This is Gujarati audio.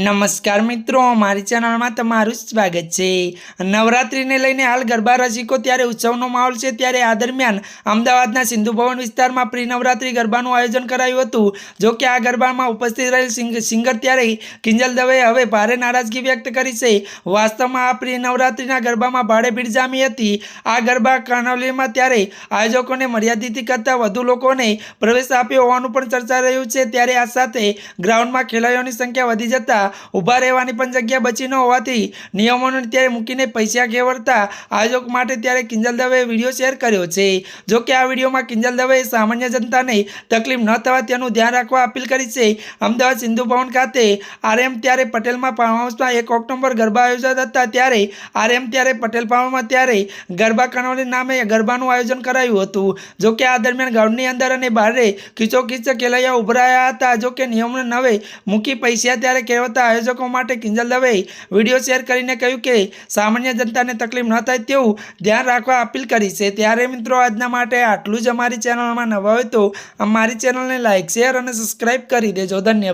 નમસ્કાર મિત્રો, મારી ચેનલમાં તમારું સ્વાગત છે. નવરાત્રિને લઈને હાલ ગરબા રસિકો ત્યારે ઉત્સવનો માહોલ છે. ત્યારે આ દરમિયાન અમદાવાદના સિંધુ ભવન વિસ્તારમાં પ્રી નવરાત્રિ ગરબાનું આયોજન કરાયું હતું. જો કે આ ગરબામાં ઉપસ્થિત રહેલ સિંગર ત્યારે કિંજલ દવેએ હવે ભારે નારાજગી વ્યક્ત કરી છે. વાસ્તવમાં આ પ્રી નવરાત્રિના ગરબામાં ભારે ભીડ જામી હતી. આ ગરબા કાનોલીમાં ત્યારે આયોજકોને મર્યાદિત કરતાં વધુ લોકોને પ્રવેશ આપ્યો હોવાનું પણ ચર્ચા રહ્યું છે. ત્યારે આ સાથે ગ્રાઉન્ડમાં ખેલાડીઓની સંખ્યા વધી જતાં ઊભા રહેવાની પણ જગ્યા બચી ન હોવાથી નિયમોને ત્યારે મૂકીને પૈસા ઘેવરતા આયોજક માટે ત્યારે કિંજલ દવેએ વીડિયો શેર કર્યો છે. જો કે આ વિડીયોમાં કિંજલ દવેએ સામાન્ય જનતાને તકલીફ ન થવા તેનું ધ્યાન રાખવા અપીલ કરી છે. અમદાવાદ સિંધુ ભવન ખાતે આરએમ ત્યારે પટેલમાં ફાર્મ હાઉસમાં એક ઓક્ટોબર ગરબા આયોજિત હતા ત્યારે આરએમ ત્યારે પટેલ ફાર્મમાં ત્યારે ગરબા કણોલી નામે ગરબાનું આયોજન કરાયું હતું. જો કે આ દરમિયાન ગ્રાઉન્ડની અંદર અને બહારે ખીચોખીચ ખેલૈયા ઉભરાયા હતા. જો કે નિયમોને નવે મૂકી પૈસા ત્યારે કહેવતા આયોજકો માટે કિંજલ દવેએ વીડિયો શેર કરીને કહ્યું કે, સામાન્ય જનતાને તકલીફ ન થાય તેવું ધ્યાન રાખવા અપીલ કરી છે. ત્યારે મિત્રો, આજના માટે આટલું જ અમારી ચેનલમાં નવા હોય તો અમારી ચેનલને લાઇક શેર અને સબસ્ક્રાઈબ કરી દેજો. ધન્યવાદ.